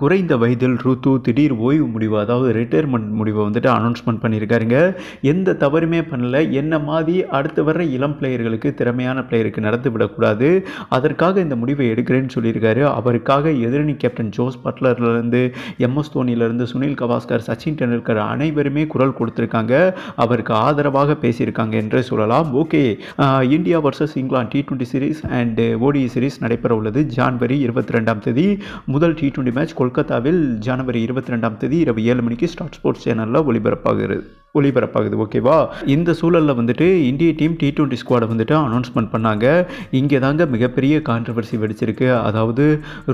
குறைந்த வயதில் ருத்து திடீர் ஓய்வு முடிவு அதாவது ரிட்டையர்மெண்ட் முடிவை வந்துட்டு அனௌன்ஸ்மெண்ட் பண்ணியிருக்காருங்க. எந்த தவறுமே பண்ணல. என்ன மாதிரி அடுத்து வர்ற இளம் பிளேயர்களுக்கு திறமையான பிளேயருக்கு நடந்து விடக்கூடாது. அதற்காக இந்த முடிவை எடுக்கிறேன்னு சொல்லியிருக்காரு. அவருக்காக எதிரணி கேப்டன் ஜோஸ் பட்லர்லேருந்து எம்எஸ் தோனியிலேருந்து சுனில் கவாஸ்கர் சச்சின் டெண்டுல்கர் அனைவருமே குரல் கொடுத்துருக்காங்க. அவருக்கு ஆதரவாக பேசியிருக்காங்க என்று சொல்லலாம். Okay India versus England T twenty series and ODI series நடைபெற உள்ளது ஜான்வரி இருபத்தி ரெண்டாம் தேதி முதல் டி டுவெண்ட்டி மேட்ச் கொல்கத்தாவில் ஜனவரி இருபத்தி ரெண்டாம் தேதி இரவு ஏழு மணிக்கு ஸ்டார் ஸ்போர்ட்ஸ் சேனலில் ஒளிபரப்பாகிறது ஒளிபரப்பாகுது. ஓகேவா இந்த சூழலில் வந்துட்டு இந்திய டீம் டி டுவெண்ட்டி ஸ்குவாடை வந்துட்டு அனௌன்ஸ்மெண்ட் பண்ணாங்க. இங்கே தாங்க மிகப்பெரிய கான்ட்ரவர்சி வெடிச்சிருக்கு. அதாவது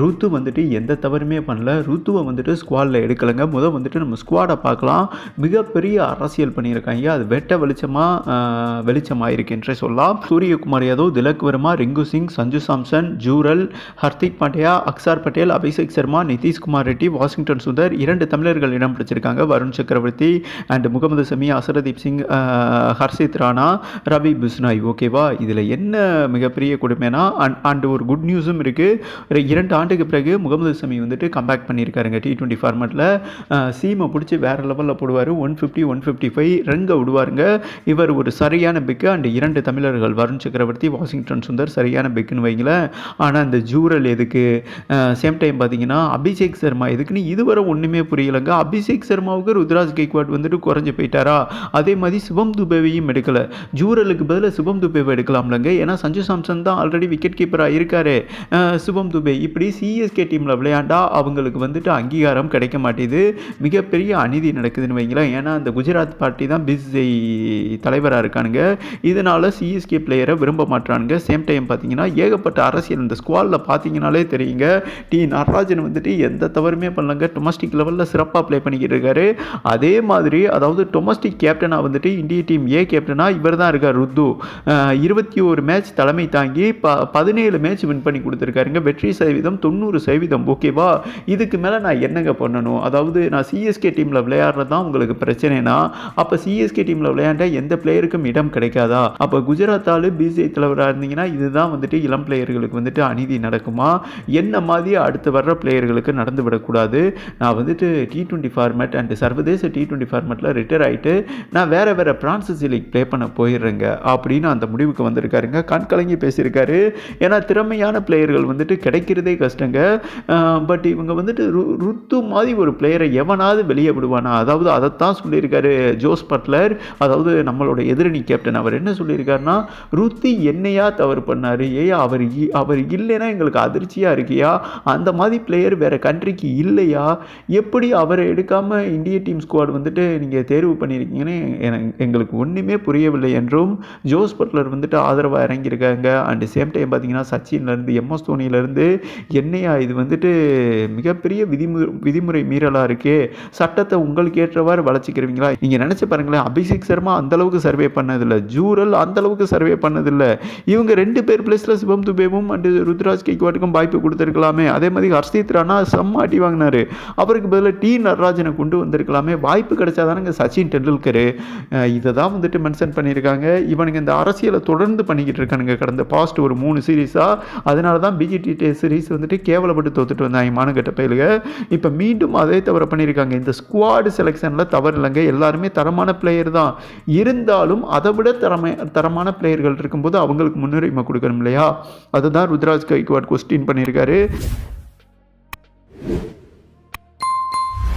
ருத்து வந்துட்டு எந்த தவறுமே பண்ணல. ருத்துவை வந்துட்டு ஸ்குவாடில் எடுக்கலைங்க. முதல் வந்துட்டு நம்ம ஸ்குவாடை பார்க்கலாம். மிகப்பெரிய அரசியல் பண்ணியிருக்காங்க. அது வெட்ட வெளிச்சமாக வெளிச்சமாக என்றே சொல்லலாம். சூரியகுமார் யாதவ் திலக் வர்மா ரிங்கு சிங் சஞ்சு சாம்சன் ஜூரல் ஹர்திக் பாண்டியா அக்சார் பட்டேல் அபிஷேக் சர்மா நிதிஷ்குமார் ரெட்டி வாஷிங்டன் சுந்தர் இரண்டு தமிழர்கள் இடம் பிடிச்சிருக்காங்க. வருண் சக்கரவர்த்தி அண்ட் முகமது சமி அசரதீப் சிங் ஹர்ஷித் ராணா ரவி பிஸ்னாய். ஓகேவா இதில் என்ன மிகப்பெரிய கொடுமைனா அண்ட் அண்ட் ஒரு குட் நியூஸும் இருக்குது இரண்டு ஆண்டுக்கு பிறகு முகமது சமி வந்துட்டு கம்பேக் பண்ணியிருக்காருங்க டி டுவெண்ட்டி ஃபார்மேட்டில் சீமை பிடிச்சி வேறு லெவலில் போடுவார். One fifty one fifty five Ranga விடுவாருங்க. இவர் ஒரு சரியான பிக்கு அண்ட் இரண்டு தமிழர்கள் வருண் சக்கரவர்த்தி வாஷிங்டன் சுந்தர் சரியான பிக்குன்னு வைங்களேன். ஆனால் அந்த ஜூரல் எதுக்கு? சேம் டைம் பார்த்தீங்கன்னா அபிஷேக் சர்மா. எதுக்குன்னு இதுவரை ஒன்றுமே புரியலைங்க. அபிஷேக் சர்மாவுக்கு ருத்ராஜ் கெய்க்வாட் வந்துட்டு குறைஞ்சி போயிட்டாரா? அதே மாதிரி சிவம் துபேவையும் எடுக்கலை. ஜூரலுக்கு பதிலாக சிவம் துபேவை எடுக்கலாம்லங்க. ஏன்னா சஞ்சு சாம்சன் தான் ஆல்ரெடி விக்கெட் கீப்பராக இருக்காரு. சுபம் சிவம் துபே இப்படி சிஎஸ்கே டீமில் விளையாண்டா அவங்களுக்கு வந்துட்டு அங்கீகாரம் கிடைக்க மாட்டேது. மிகப்பெரிய அநீதி நடக்குதுன்னு வைங்களேன். ஏன்னா அந்த குஜராத் பார்ட்டி தான் பிஸ்ஐ தலைவராக இருக்கானுங்க. இதனால் சிஎஸ்கே பிளேயரை விரும்ப மாட்டானுங்க சேம் டைம் பார்த்தீங்கன்னா ஏகப்பட்ட அரசியல் இந்த ஸ்குவாடில் பார்த்தீங்கனாலே தெரியுங்க. டி. நடராஜன் வந்துட்டு எந்த தவறுமே பண்ணலங்க. டொமஸ்டிக் லெவலில் சிறப்பாக ப்ளே பண்ணிக்கிட்டு இருக்காரு. அதே மாதிரி அதாவது டொமஸ்டிக் கேப்டனாக வந்துட்டு இந்திய டீம் ஏ கேப்டனாக இவர் தான் இருக்கார் ருத்து. இருபத்தி ஒரு மேட்ச் தலைமை தாங்கி ப பதினேழு மேட்ச் வின் பண்ணி கொடுத்துருக்காருங்க. வெற்றி சதவீதம் தொண்ணூறு சதவீதம் ஓகேவா இதுக்கு மேலே நான் என்னங்க பண்ணணும்? அதாவது நான் சிஎஸ்கே டீமில் விளையாடுறது தான் உங்களுக்கு பிரச்சனைனா அப்போ சிஎஸ்கே டீமில் விளையாண்ட எந்த பிளேயருக்கும் இடம் கிடைக்காதா? அப்போ குஜராத் ஆளு பிசிஐ தலைவராக இருந்தீங்கன்னா இதுதான் வந்துட்டு இளம் பிளேயர்களுக்கு வந்துட்டு அநீதி நடக்குமா? என்ன மாதிரி அடுத்து வர்ற பிளேயர்களுக்கு நடந்து விடக்கூடாது நான் வந்துட்டு டி டுவெண்ட்டி ஃபார்மேட் அண்ட் சர்வதேச டி டுவெண்ட்டி ஃபார்மேட்டில் ரிட்டையர் ஆகிட்டு நான் வேறு வேறு பிரான்சஸ் லீக் ப்ளே பண்ண போயிடுறேங்க அப்படின்னு அந்த முடிவுக்கு வந்திருக்காருங்க. கண் கலங்கி பேசியிருக்காரு. ஏன்னா திறமையான பிளேயர்கள் வந்துட்டு கிடைக்கிறதே கஷ்டங்க. பட் இவங்க வந்துட்டு ரு ருத்து மாதிரி ஒரு பிளேயரை எவனாவது வெளியே விடுவானா? அதாவது அதைத்தான் சொல்லியிருக்காரு ஜோஸ் பட்லர். அதாவது நம்மளோட எதிரணி கேப்டன் அவர் என்ன சொல்லியிருக்காருன்னா ருத்தி என்னையா தவறு பண்ணார்? ஏ அவர் இ- அவர் இல்லைன்னா எங்களுக்கு அதிர்ச்சியாக இருக்கியா? அந்த மாதிரி பிளேயர் வேறு கண்ட்ரிக்கு இல்லையா? எப்படி அவரை எடுக்காமல் இந்திய டீம் ஸ்குவாட் வந்துட்டு நீங்கள் தேர்வு பண்ணியிருக்கீங்கன்னு எங்களுக்கு ஒன்றுமே புரியவில்லை என்றும் ஜோஸ் பட்லர் வந்துட்டு ஆதரவாக இறங்கியிருக்காங்க. அண்ட் சேம் டைம் பார்த்தீங்கன்னா சச்சின்லேருந்து எம்எஸ் தோனியிலேருந்து என்னையா இது வந்துட்டு மிகப்பெரிய விதிமுறை விதிமுறை மீறலாக இருக்கே? சட்டத்தை உங்களுக்கு ஏற்றவாறு வளர்ச்சிக்கிறீங்களா நீங்கள் நினச்சி பாருங்களேன் அபிஷேக் சர்மா அந்தளவுக்கு சர்வே பண்ணதில்லை. ஜூரல் அந்த அளவுக்கு சர்வே பண்ணதில்லை. இவங்க ரெண்டு பேர் பிளேஸில் சிவம் துபேவும் அண்ட் ருத்ராஜ் கேக்வாட்டுக்கும் வாய்ப்பு கொடுத்துருக்கலாமே. அதே மாதிரி ஹர்ஷித் ராணா செம்ம அடி வாங்கினாரு. அவருக்கு பதிலாக டி நடராஜனை கொண்டு வந்திருக்கலாமே. வாய்ப்பு கிடைச்சாதானங்க சச்சின் டெண்டுல்கர். இதை தான் வந்துட்டு மென்ஷன் பண்ணியிருக்காங்க. இவனுங்க இந்த அரசியலை தொடர்ந்து பண்ணிக்கிட்டு இருக்கானுங்க கடந்த பாஸ்ட் ஒரு மூணு சீரீஸாக அதனால தான் பிஜிடி சீரீஸ் வந்துட்டு கேவலப்பட்டு தோத்துட்டு வந்தாங்க மானகட்ட பயிலுங்க இப்போ மீண்டும் அதே தவிர பண்ணியிருக்காங்க. இந்த ஸ்குவாடு செலெக்ஷனில் தவறு இல்லைங்க. எல்லாருமே தரமான பிளேயர் தான். இருந்தாலும் அதை விட தரமை தரமான பிளேயர்கள் இருக்கும்போது அவங்களுக்கு முன்னுரிமை கொடுக்கணும் இல்லையா? அதுதான் ருத்ராஜ் கைக்வாட் கொஸ்டின் பண்ணியிருக்காரு.